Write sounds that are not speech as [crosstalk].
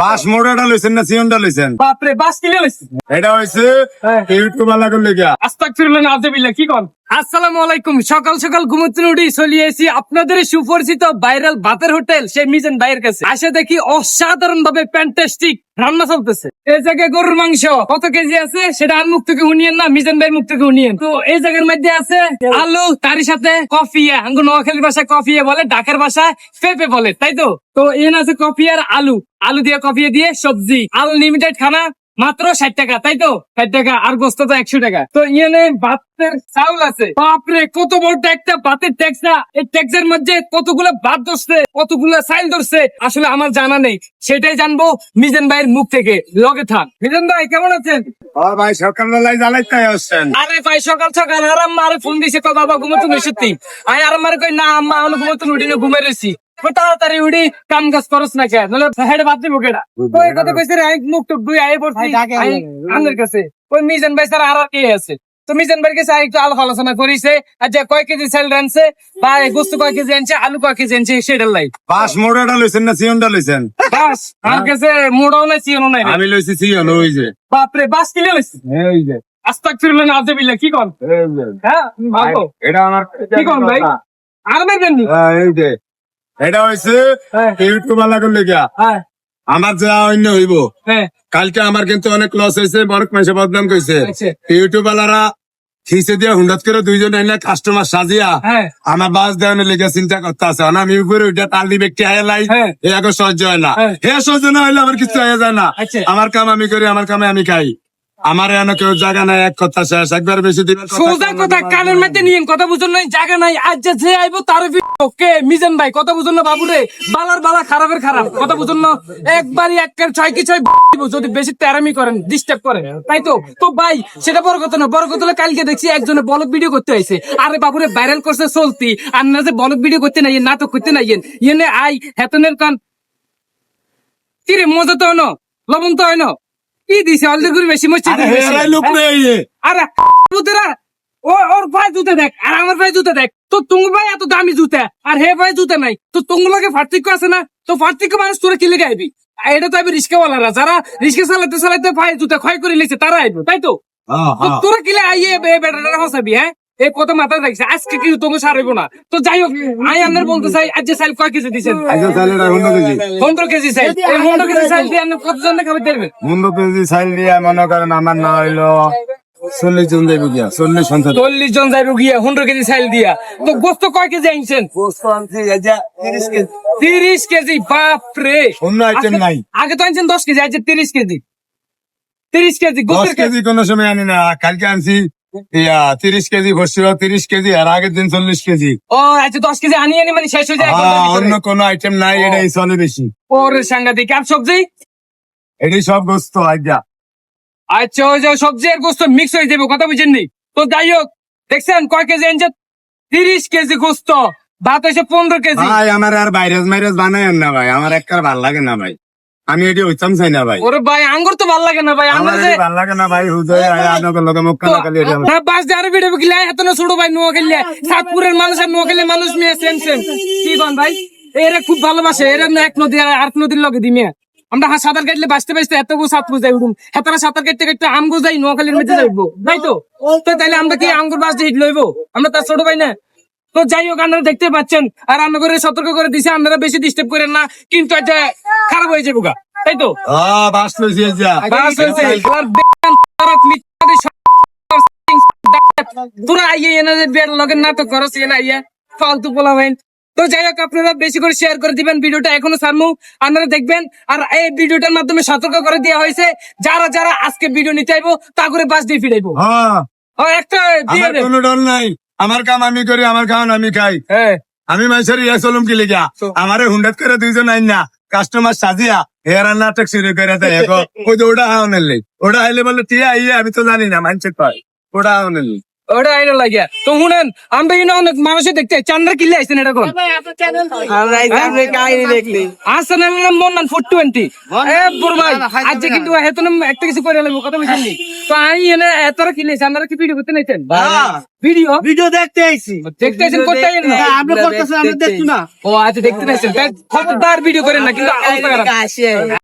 বাস মোড়াটা লইছেন না সিয়নটা লইছেন? বাপরে বাস কিনে লইছেন এটা হ্যাঁ। ইউটিউব আলা করলে গিয়া। আস্তাগফিরুল্লাহ নাউজুবিল্লাহ কি কোন? আসসালামু আলাইকুম। সকাল সকাল ঘুমোতে উঠি চলিয়ে এসি আপনাদের সুপরিচিত ভাইরাল ভাতের হোটেল সেই মিজেন ভাইয়ের কাছে। আসে দেখি অসাধারণ ভাবে ফ্যান্টাস্টিক রান্না চলতেছে। এই জায়গায় গরুর মাংস কত কেজি আছে সেটা আর মুখ থেকে উনিয়েন না, মিজান ভাইয়ের মুখ থেকে উনিয়েন তো এই জায়গার মধ্যে আছে আলু, তারই সাথে কফি আঙ্গু নোয়াখালীর ভাষায় কফি বলে ডাকের ভাষায় পেঁপে বলে, তাই তো? তো এখানে আছে কফি আর আলু। আলু দিয়ে কফি দিয়ে সবজি। আলু লিমিটেড খানা মাত্র ষাট টাকা তাই তো? ষাট টাকা আর গোস্ত তো একশো টাকা। তো ইয়ে ভাতের চাউল আছে। বাপরে কত বড় একটা ভাতের ট্যাক্স না এই ট্যাক্সের মধ্যে কতগুলো ভাত ধরছে কতগুলো চাইল ধরছে আসলে আমার জানা নেই। সেটাই জানব মিজান ভাইয়ের মুখ থেকে। লগে থাক। মিজান ভাই কেমন আছেন? ভাই সকালবেলায় জ্বালাইতে আসছেন। আরে ভাই সকাল সকাল। আর আম্মারে ফোন দিছে তো বাবা ঘুমোতো সত্যি। আই আর আমার কই না আম্মা আমি ঘুমোতো উঠি না ঘুমে রয়েছি তাড়াতাড়ি উঠি কাম কাজ করস না কে? নাহলে হেড বাদ দিব কেডা? ওই কথা কইছে রে মুখ টুক দুই আই পড়ছি আই আঙ্গের কাছে। ওই মিজান ভাই স্যার আর কে আছে? তো মিজান ভাইয়ের কাছে একটু আলাপ আলোচনা করিছে আর যে কয় কেজি চাল রানছে বা গোস্ত কয় কেজি আনছে আলু কয় কেজি আনছে সেটার লাই। বাস মোড়াটা লইছেন না সিয়নটা লইছেন? বাস আমার কাছে মোড়াও নাই চিয়নও নাই। আমি লইছি সিয়ন ওই যে। বাপরে বাস কিনে লইছি? এই যে। আস্তাগফিরুল্লাহ নাউজুবিল্লাহ কি কোন? হ্যাঁ ভালো। এটা আমার কি কোন ভাই? আর মারবেন হ্যাঁ, এই যে। এটা হয়েছে হ্যাঁ। ইউটিউব আলা করলে গিয়া হ্যাঁ। আমার যা অন্য হইব। হ্যাঁ। কালকে আমার কিন্তু অনেক লস হয়েছে বড় মাসে বদনাম কইছে। ইউটিউব আলারা খিসে দিয়ে হুন্ডাত করে দুইজন এনে কাস্টমার সাজিয়া হ্যাঁ। আমার বাস দেওয়ানোর লেগে চিন্তা করতে আছে আমি উপরে ওইটা টালি ব্যক্তি আয় লাই হ্যাঁ। এ আগে সহ্য হয় না। হে সহ্য না হইলে আমার কিছু হয়ে যায় না। আচ্ছা। আমার কাম আমি করি আমার কামে আমি খাই। আমার এনে কেউ জায়গা নাই এক কথা শেষ একবার বেশি দিবেন সোজা কথা কানের মধ্যে নিয়েন কথা বুঝুন নাই জায়গা নাই আজ যে যে আইবো তার ওকে মিজান ভাই কথা বুঝুন না বাবুরে বালার বালা খারাপের খারাপ কথা বুঝুন না একবারই একের ছয় কি ছয় দিব যদি বেশি তেরামি করেন ডিস্টার্ব করেন তাই তো? তো ভাই সেটা বড় কথা না বড় কথা কালকে দেখছি একজনে বলক ভিডিও করতে হয়েছে আরে বাবুরে ভাইরাল করছে চলতি আর না যে বলক ভিডিও করতে নাই নাটক করতে নাই ইয়েনে আই হেতনের কান কিরে মজা তো হনো লবণ তো হয় না। কি দিছে? অলরেডি করে বেশি আরে লোক নেই আরে জুতেরা ও ওর ভাই জুতা দেখ আর আমার ভাই জুতা দেখ। তো তুঙ্গ ভাই এত দামি জুতা আর হে ভাই জুতা নাই। তো তুঙ্গ লাগে পার্থক্য আছে না? তো পার্থক্য মানুষ তোরা কিলে গাইবি? আর এটা তো আইবি রিক্সাওয়ালারা যারা রিক্সা চালাতে চালাতে ভাই জুতা ক্ষয় করে লিছে তারা আইবো তাই তো? হ্যাঁ, হ্যাঁ। তোরা কিলে আইয়ে বে হসাবি হ্যাঁ? এই কথা মাথায় রাখছে আজকে কিন্তু তোকে সারবো না। তো যাই হোক আই আপনার বলতে চাই আজ যে সাইল কয় কেজি দিছেন? পনেরো কেজি। সাইল এই পনেরো কেজি সাইল দিয়ে আপনি কতজন খাবার দেবেন হুন্ডা কেজি সাইল দিয়া মনে করেন আমার না হইল চল্লিশ জন যাইব গিয়া চল্লিশ সন্তান চল্লিশ জন যাই রুগিয়া পনেরো কেজি সাইল দিয়া। তো গোস্ত কয় কেজি আনছেন তিরিশ কেজি। বাপ রে অন্য আইটেম নাই। আগে তো আনছেন দশ কেজি আজকে তিরিশ কেজি। তিরিশ কেজি দশ কেজি কেজি। কোনো সময় আনি না কালকে আনছি। ইয়া তিরিশ কেজি ভর্তি তিরিশ কেজি আর আগের দিন চল্লিশ কেজি। ও আচ্ছা দশ কেজি আনি আনি মানে শেষ হয়ে যায় অন্য কোনো আইটেম নাই এটাই চলে বেশি। ওরে সাংঘাতিক আর সবজি? এটাই সব গোস্ত আইডিয়া আচ্ছা ওই যে সবজি আর গোস্ত মিক্স হয়ে যাবে কথা বুঝেননি তো যাই হোক দেখছেন কয় কেজি আনছে? তিরিশ কেজি গোস্ত ভাত হয়েছে পনেরো কেজি। ভাই আমার আর ভাইরাস মাইরাস বানায় না ভাই আমার একবার ভালো লাগে না ভাই। আমি এটি হইতাম চাই না ভাই। ওরে ভাই আঙ্গুর তো ভালো লাগে না ভাই আমার যে ভালো লাগে না ভাই হুদয় আপনাকে লোকে মুখ কানা খালি এটি আমার- না বাস দিয়ে আরও ভিডিও গিলা এত না ছোট ভাই নোয়া খেললে। সাতপুরের মানুষ আর নোয়া খেললে মানুষ মিয়া সেম সেম। কি কন ভাই? এরা খুব ভালোবাসে এরা না এক নদী আর আরেক নদীর লগে দিমিয়া আমরা হা সাঁতার কাটলে বাঁচতে বাঁচতে এত গো সাঁতপুর যাই উঠুম হেতারা সাঁতার কাটতে কাটতে আমগো যাই নোয়াখালীর মধ্যে যাইবো। তাই তো? তো তাইলে আমরা কি আঙ্গুর বাস দিয়ে লইবো? আমরা তার ছোট ভাই না। তো যাই হোক আপনারা দেখতে পাচ্ছেন। আর রান্না করে সতর্ক করে দিছে আপনারা বেশি ডিস্টার্ব করেন না। কিন্তু এটা খারাপ হয়ে যাব গা তাই তো? বাস লইছি বাস হয়েছে আর বেকান তারক মিথ্যাদি তোরা আইয়ে এনে বের লগে নাটক করস এনে আইয়া ফালতু পোলা ভাই তো যাই হোক আপনারা বেশি করে শেয়ার করে দিবেন ভিডিওটা এখনও সারমু আপনারা দেখবেন আর এই ভিডিওটার মাধ্যমে সতর্ক করে দেওয়া হয়েছে। যারা যারা আজকে ভিডিও নিতে আইবো তা করে বাস দিয়ে ফিরাইবো হ্যাঁ। একটা কোনো নাই। আমার কাম আমি করি আমার খাওয়ান আমি খাই। হ্যাঁ। আমি মাইসের ইয়া চলুম কি লিগা আমারে হুন্ডাত করে দুইজন আইন না। কাস্টমার সাজিয়া হেয়ার নাটক শুরু করে দেয়। [laughs] ওই যে ওটা হাওনের ওটা হাইলে বলে টিয়া আইয়ে আমি তো জানি না মানছে কয় ওটা হাওনের ওটা আইনো লাগিয়া। তো শুনেন আমরা ইনো অনেক মানুষে দেখতে চান্দার কিলে আইছেন এটা কোন আসেন মন নান ফোর টোয়েন্টি এ বুড় ভাই আজ কিন্তু হেতন একটা কিছু করে লাগবো কথা বুঝছেন তো আমি এনে এতরা কিলে আপনারা কি ভিডিও করতে নাইতেন ভিডিও ভিডিও দেখতে আইছি। দেখতে আছেন করতে আইন না আপনি আমরা দেখছি না। ও আচ্ছা দেখতে নাইছেন খবরদার ভিডিও করেন না কিন্তু।